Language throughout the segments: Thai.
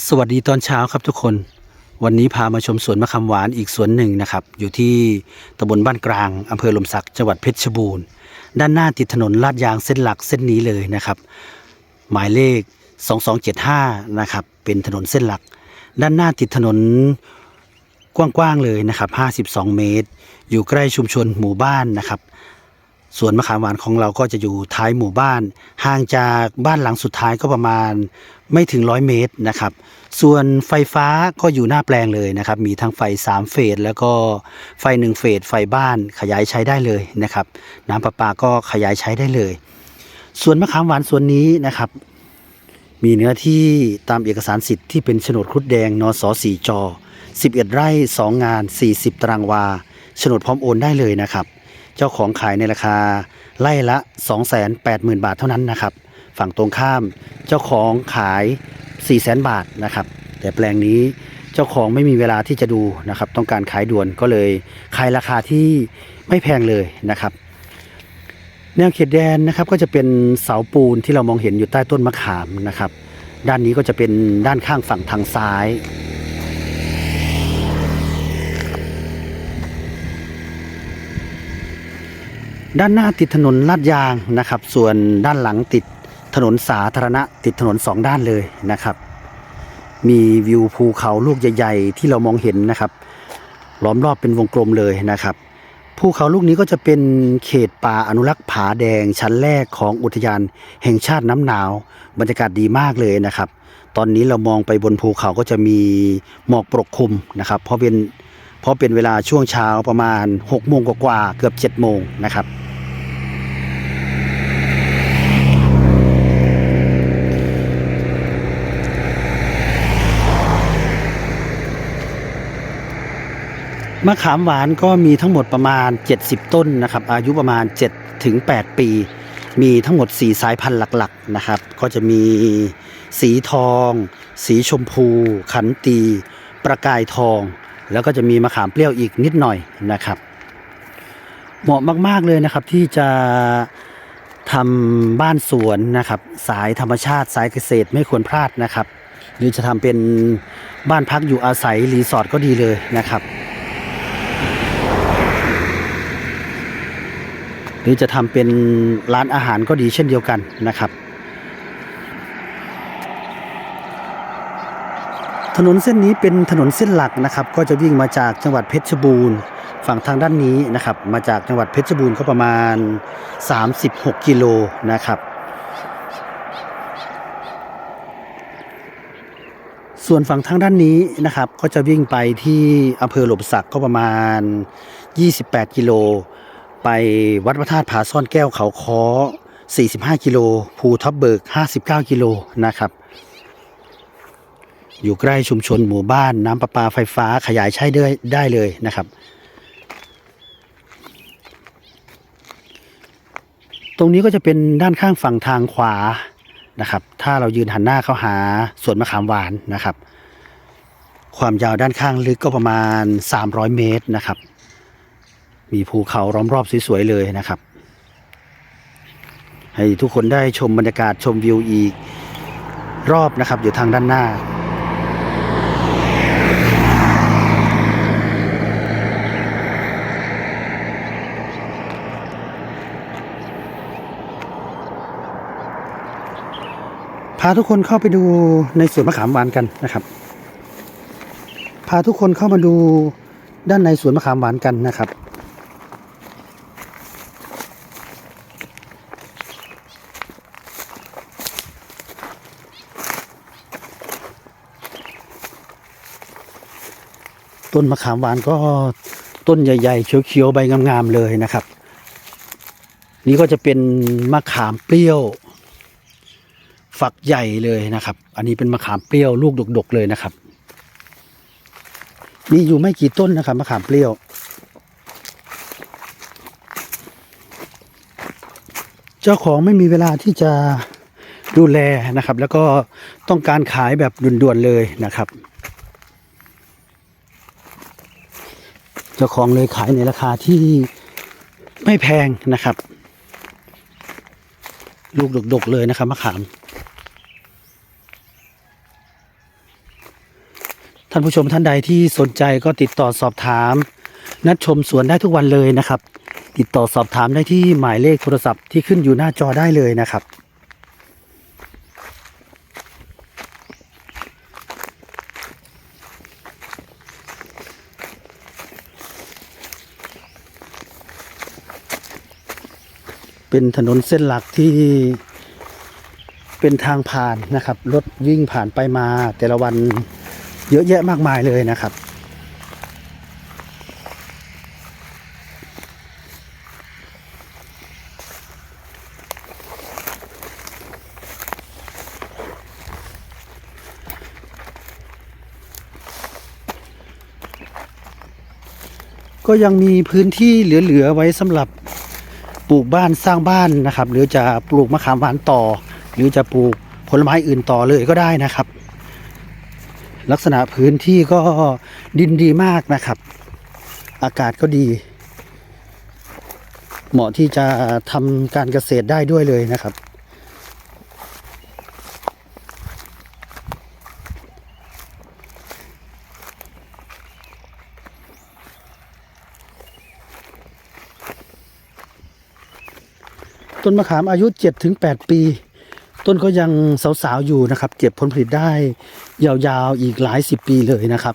สวัสดีตอนเช้าครับทุกคน วันนี้พามาชมสวนมะขามหวานอีกสวนหนึ่งนะครับ อยู่ที่ตำบลบ้านกลางอำเภอลมสักจังหวัดเพชรบูรณ์ ด้านหน้าติดถนนลาดยางเส้นหลักเส้นนี้เลยนะครับ หมายเลข 2275 นะครับ เป็นถนนเส้นหลัก ด้านหน้าติดถนนกว้างๆเลยนะครับ 52 เมตร อยู่ใกล้ชุมชนหมู่บ้านนะครับ สวนมะขามหวานของเราก็จะอยู่ท้ายหมู่บ้าน ห่างจากบ้านหลังสุดท้ายก็ประมาณไม่ถึงร้อยเมตรนะครับ ส่วนไฟฟ้าก็อยู่หน้าแปลงเลยนะครับ มีทั้งไฟ 3 เฟส แล้วก็ไฟ 1 เฟส ไฟบ้านขยายใช้ได้เลยนะครับ น้ำประปาก็ขยายใช้ได้เลย ส่วนมะขามหวานส่วนนี้นะครับ มีเนื้อที่ตามเอกสารสิทธิ์ที่เป็นโฉนดครุฑแดงนสสี่จอ11 ไร่ 2 งาน 40 ตารางวาโฉนดพร้อมโอนได้เลยนะครับ เจ้าของขายในราคาไล่ละ 280,000 บาทเท่านั้นนะครับ ฝั่งตรงข้ามเจ้าของขาย 400,000 บาทนะครับ แต่แปลงนี้เจ้าของไม่มีเวลาที่จะดูนะครับ ต้องการขายด่วนก็เลยขายราคาที่ไม่แพงเลยนะครับ แนวเขตแดนนะครับก็จะเป็นเสาปูนที่เรามองเห็นอยู่ใต้ต้นมะขามนะครับ ด้านนี้ก็จะเป็นด้านข้างฝั่งทางซ้าย ด้านหน้าติดถนนลาดยางนะครับ ส่วนด้านหลังติดถนนสาธารณะติดถนนสองด้านเลยนะครับ มีวิวภูเขาลูกใหญ่ ๆ ที่เรามองเห็นนะครับ ล้อมรอบเป็นวงกลมเลยนะครับภูเขาลูกนี้ก็จะเป็นเขตป่าอนุรักษ์ผาแดงชั้นแรกของอุทยานแห่งชาติน้ำหนาว บรรยากาศดีมากเลยนะครับ ตอนนี้เรามองไปบนภูเขาก็จะมีหมอกปกคลุมนะครับ เพราะเป็นเพราะเป็นเวลาช่วงเช้าประมาณ6โมงกว่าเกือบ7โมงนะครับ มะขามหวานก็มีทั้งหมดประมาณ 70 ต้นนะครับ อายุประมาณ7ถึง8ปี มีทั้งหมด 4 สายพันธุ์หลักๆนะครับ ก็จะมีสีทอง สีชมพู ขันตี ประกายทอง แล้วก็จะมีมะขามเปรี้ยวอีกนิดหน่อยนะครับ เหมาะมากๆเลยนะครับที่จะทำบ้านสวนนะครับ สายธรรมชาติสายเกษตรไม่ควรพลาดนะครับ หรือจะทำเป็นบ้านพักอยู่อาศัยรีสอร์ทก็ดีเลยนะครับ หรือจะทำเป็นร้านอาหารก็ดีเช่นเดียวกันนะครับ ถนนเส้นนี้เป็นถนนเส้นหลักนะครับ ก็จะวิ่งมาจากจังหวัดเพชรบูรณ์ฝั่งทางด้านนี้นะครับ มาจากจังหวัดเพชรบูรณ์ก็ประมาณ 36 กิโลนะครับ ส่วนฝั่งทางด้านนี้นะครับ ก็จะวิ่งไปที่อำเภอหลมสักก็ประมาณ 28 กิโล ไปวัดพระธาตุผาซ่อนแก้วเขาค้อ 45 กิโล ภูทับเบิก 59 กิโลนะครับ อยู่ใกล้ชุมชนหมู่บ้านน้ำประปาไฟฟ้าขยายใช้ได้ได้เลยนะครับ ตรงนี้ก็จะเป็นด้านข้างฝั่งทางขวานะครับ ถ้าเรายืนหันหน้าเข้าหาสวนมะขามหวานนะครับ ความยาวด้านข้างลึกก็ประมาณ 300 เมตรนะครับ มีภูเขาล้อมรอบสวยๆเลยนะครับ ให้ทุกคนได้ชมบรรยากาศชมวิวอีกรอบนะครับ อยู่ทางด้านหน้าพาทุกคนเข้าไปดูในสวนมะขามหวานกันนะครับ พาทุกคนเข้ามาดูด้านในสวนมะขามหวานกันนะครับ ต้นมะขามหวานก็ต้นใหญ่ๆ เขียวๆ ใบงามๆ เลยนะครับ นี่ก็จะเป็นมะขามเปรี้ยว ฝักใหญ่เลยนะครับ อันนี้เป็นมะขามเปรี้ยวลูกดกๆ เลยนะครับ มีอยู่ไม่กี่ต้นนะครับมะขามเปรี้ยว เจ้าของไม่มีเวลาที่จะดูแลนะครับ แล้วก็ต้องการขายแบบด่วนๆ เลยนะครับ จ้าของเลยขายในราคาที่ไม่แพงนะครับ ลูกดกๆเลยนะครับมะขาม ท่านผู้ชมท่านใดที่สนใจก็ติดต่อสอบถาม นัดชมสวนได้ทุกวันเลยนะครับ ติดต่อสอบถามได้ที่หมายเลขโทรศัพท์ที่ขึ้นอยู่หน้าจอได้เลยนะครับ เป็นถนนเส้นหลักที่เป็นทางผ่านนะครับ รถวิ่งผ่านไปมาแต่ละวันเยอะแยะมากมายเลยนะครับ ก็ยังมีพื้นที่เหลือ ๆ ไว้สำหรับ ลูกบ้านสร้างบ้านนะครับ หรือจะปลูกมะขามหวานต่อ หรือจะปลูกผลไม้อื่นต่อเลยก็ได้นะครับ ลักษณะพื้นที่ก็ดินดีมากนะครับ อากาศก็ดี เหมาะที่จะทำการเกษตรได้ด้วยเลยนะครับ ต้นมะขามอายุ7-8ปี ต้นก็ยังสาวๆอยู่นะครับ เก็บผลผลิตได้ยาวๆอีกหลายสิบปีเลยนะครับ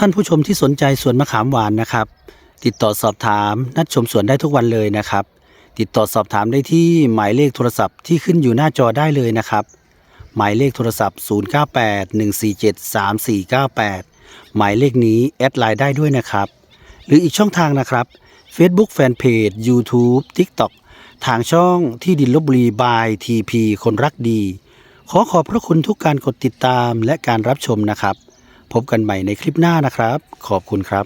ท่านผู้ชมที่สนใจสวนมะขามหวานนะครับ ติดต่อสอบถามนัดชมสวนได้ทุกวันเลยนะครับ ติดต่อสอบถามได้ที่หมายเลขโทรศัพท์ที่ขึ้นอยู่หน้าจอได้เลยนะครับ หมายเลขโทรศัพท์ 0981473498 หมายเลขนี้แอดไลน์ได้ด้วยนะครับ หรืออีกช่องทางนะครับ Facebook Fanpage YouTube TikTok ทางช่องที่ดินลบบุรีบาย TP คนรักดี ขอขอบพระคุณทุกการกดติดตามและการรับชมนะครับ พบกันใหม่ในคลิปหน้านะครับ ขอบคุณครับ